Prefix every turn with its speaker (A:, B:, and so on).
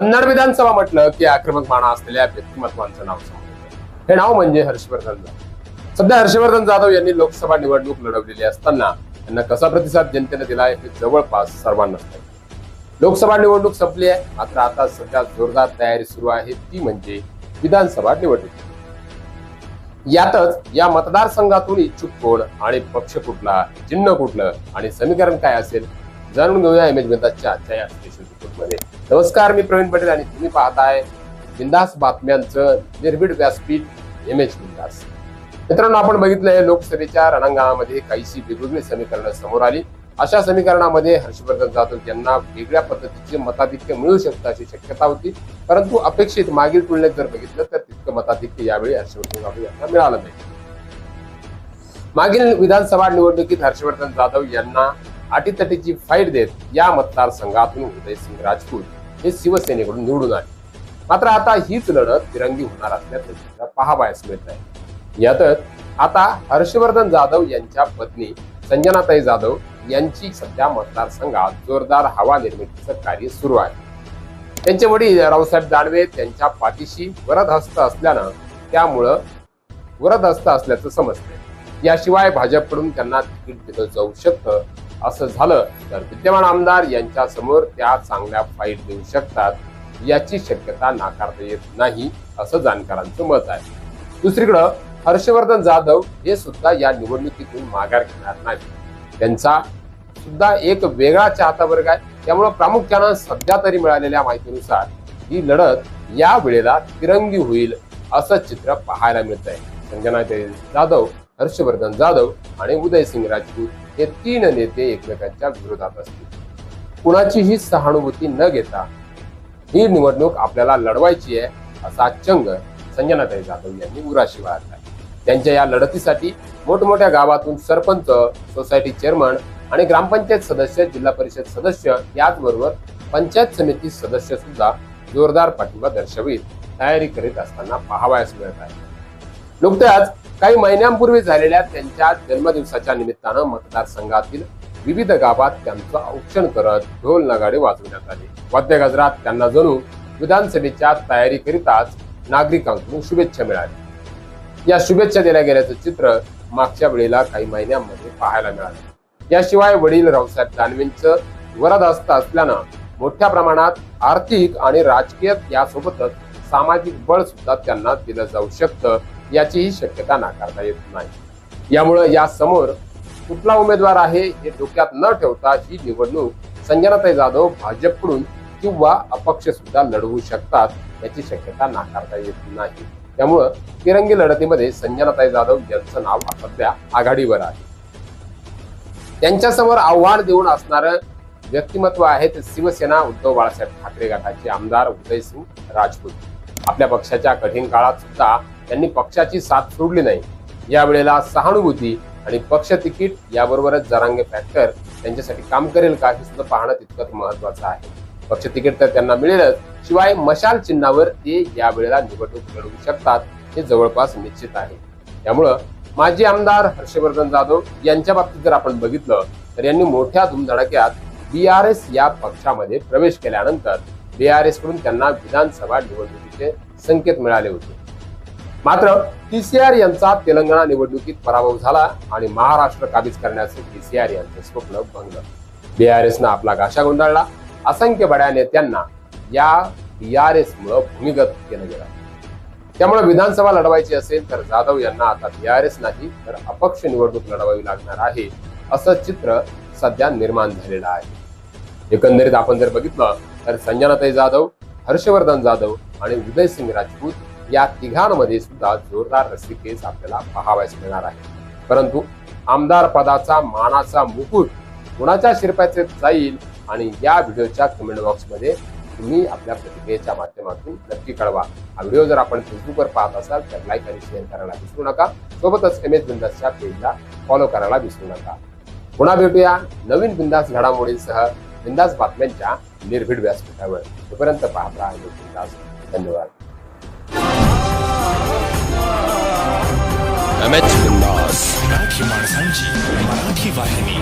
A: कन्नड विधानसभा म्हटलं की आक्रमक माना असलेल्या व्यक्तिमत्वांचं नाव हे नाव म्हणजे हर्षवर्धन जाधव. सध्या हर्षवर्धन जाधव यांनी लोकसभा निवडणूक लढवलेली असताना त्यांना कसा प्रतिसाद जनतेने दिलाय हे जवळपास सर्वांनाच लोकसभा निवडणूक संपली आहे मात्र आता सध्या जोरदार तयारी सुरू आहे ती म्हणजे विधानसभा निवडणूक. यातच या मतदारसंघातून इच्छुक कोण आणि पक्ष कुठला चिन्ह कुठलं आणि समीकरण काय असेल जाणून घेऊया एम एच गंधाच्या आजच्या या स्पेशल रिपोर्टमध्ये नमस्कार मी प्रवीण पटेल आणि तुम्ही पाहताय बिंदास बातम्यांचं निर्भीड व्यासपीठ एम एच बिंदास. मित्रांनो आपण बघितलंय लोकसभेच्या रणांगणामध्ये काहीशी वेगवेगळी समीकरणं समोर आली. अशा समीकरणामध्ये हर्षवर्धन जाधव यांना वेगळ्या पद्धतीचे मताधिक्य मिळू शकतं अशी शक्यता होती. परंतु अपेक्षित मागील तुलनेत जर बघितलं तर तितकं मताधिक्य यावेळी हर्षवर्धन जाधव यांना मिळालं नाही. मागील विधानसभा निवडणुकीत हर्षवर्धन जाधव यांना अटीतटीची फाईट देत या मतदारसंघातून उदयसिंग राजपूत हे शिवसेनेकडून निवडून आले. मात्र आता हीच लढत तिरंगी होणार असल्याचं चित्र पाहावयास मिळत आहे. यातच आता हर्षवर्धन जाधव यांच्या पत्नी संजनाताई जाधव यांची सध्या मतदारसंघात जोरदार हवा निर्मितीचं कार्य सुरू आहे. त्यांचे वडील रावसाहेब दानवे त्यांच्या पाठीशी वरदहस्त असल्यानं त्यामुळं वरद हस्त असल्याचं समजतंय. याशिवाय भाजपकडून त्यांना तिकीट दिलं जाऊ शकतं असं झालं तर विद्यमान आमदार यांच्या समोर त्या चांगल्या फाईट देऊ शकतात याची शक्यता नाकारता येत नाही असं जाणकारांचं मत आहे. दुसरीकडं हर्षवर्धन जाधव हे सुद्धा या निवडणुकीतून माघार घेणार नाही त्यांचा सुद्धा एक वेगळा चाहता वर्ग आहे. त्यामुळं प्रामुख्यानं सध्या तरी मिळालेल्या माहितीनुसार ही लढत या वेळेला तिरंगी होईल असं चित्र पाहायला मिळत आहे संजना जाधव हर्षवर्धन जाधव आणि उदयसिंग राजपूत हे तीन नेते एकमेकांच्या विरोधात असतील. कुणाचीही सहानुभूती न घेता ही निवडणूक आपल्याला लढवायची आहे असा चंग संजनाताई जाधव यांनी उराशी वाढला त्यांच्या या लढतीसाठी मोठमोठ्या गावातून सरपंच सोसायटी चेअरमन आणि ग्रामपंचायत सदस्य जिल्हा परिषद सदस्य याचबरोबर पंचायत समिती सदस्य सुद्धा जोरदार पाठिंबा दर्शवित तयारी करीत असताना पाहावयास मिळत आहे. नुकत्याच काही महिन्यांपूर्वी झालेल्या त्यांच्या जन्मदिवसाच्या निमित्तानं मतदारसंघातील विविध गावात त्यांचं औक्षण करत ढोल नगाडे वाजवण्यात आले. वाद्यगजरात त्यांना जणू विधानसभेच्या तयारीकरिताच नागरिकांकडून शुभेच्छा मिळाल्या या शुभेच्छा दिल्या गेल्याचं चित्र मागच्या वेळेला काही महिन्यांमध्ये पाहायला मिळालं. याशिवाय वडील रावसाहेब दानवेंचं वरदहस्त असल्यानं मोठ्या प्रमाणात आर्थिक आणि राजकीय यासोबतच सामाजिक बळ सुद्धा त्यांना दिलं जाऊ शकतं याचीही शक्यता नाकारता येत नाही. यामुळे या समोर कुठला उमेदवार आहे हे डोक्यात न ठेवता ही निवडणूक संजनाताई जाधव भाजपकडून किंवा अपक्ष सुद्धा लढवू शकतात याची शक्यता नाकारता येत नाही. त्यामुळं तिरंगी लढतीमध्ये संजनाताई जाधव यांचं नाव सध्या आघाडीवर आहे. त्यांच्यासमोर आव्हान देऊन असणारं व्यक्तिमत्व आहे ते शिवसेना उद्धव बाळासाहेब ठाकरे गटाचे आमदार उदयसिंग राजपूत. आपल्या पक्षाच्या कठीण काळात सुद्धा त्यांनी पक्षाची साथ सोडली नाही. या वेळेला सहानुभूती आणि पक्ष तिकीट याबरोबरच जरांगे फॅक्टर त्यांच्यासाठी काम करेल का हे सुद्धा पाहणं तितकंच महत्वाचं आहे. पक्ष तिकीट तर त्यांना मिळेलच शिवाय मशाल चिन्हावर ते या वेळेला निवडणूक लढवू शकतात हे जवळपास निश्चित आहे. त्यामुळं माजी आमदार हर्षवर्धन जाधव यांच्या बाबतीत जर आपण बघितलं तर यांनी मोठ्या धुमधडाक्यात एस या पक्षामध्ये प्रवेश केल्यानंतर डी आर एसकडून त्यांना विधानसभा निवडणुकीचे संकेत मिळाले होते. मात्र टीसीआर यांचा तेलंगणा निवडणुकीत पराभव झाला आणि महाराष्ट्र काबीज करण्याचे टीसीआर यांचे स्वप्न भंगलं. बीआरएसनं आपला गाशा गोंधळला असंख्य बड्या नेत्यांना या बीआरएस मुळे भूमिगत केलं गेलं. त्यामुळे विधानसभा लढवायची असेल तर जाधव यांना आता बीआरएस नाही तर अपक्ष निवडणूक लढवावी लागणार आहे असं चित्र सध्या निर्माण झालेलं आहे. एकंदरीत आपण जर बघितलं तर संजनाताई जाधव हर्षवर्धन जाधव आणि उदयसिंग राजपूत या तिघांमध्ये सुद्धा जोरदार रस्सीखेच आपल्याला पाहावयास मिळणार आहे. परंतु आमदार पदाचा मानाचा मुकुट कुणाच्या शिरप्याचे जाईल आणि या व्हिडिओच्या कमेंट बॉक्समध्ये तुम्ही आपल्या प्रतिक्रियेच्या माध्यमातून नक्की कळवा. हा व्हिडिओ जर आपण फेसबुकवर पाहत असाल तर लाईक आणि शेअर करायला विसरू नका. सोबतच एम एस बिंदासच्या पेजला फॉलो करायला विसरू नका. पुन्हा भेटूया नवीन बिंदास घडामोडींसह बिंदास बातम्यांच्या निर्भीड व्यासपीठावर. तोपर्यंत पाहत राहा बिंदास. धन्यवाद.
B: एम एच बिंदास
C: मराठी माणसांची मराठी वाहिनी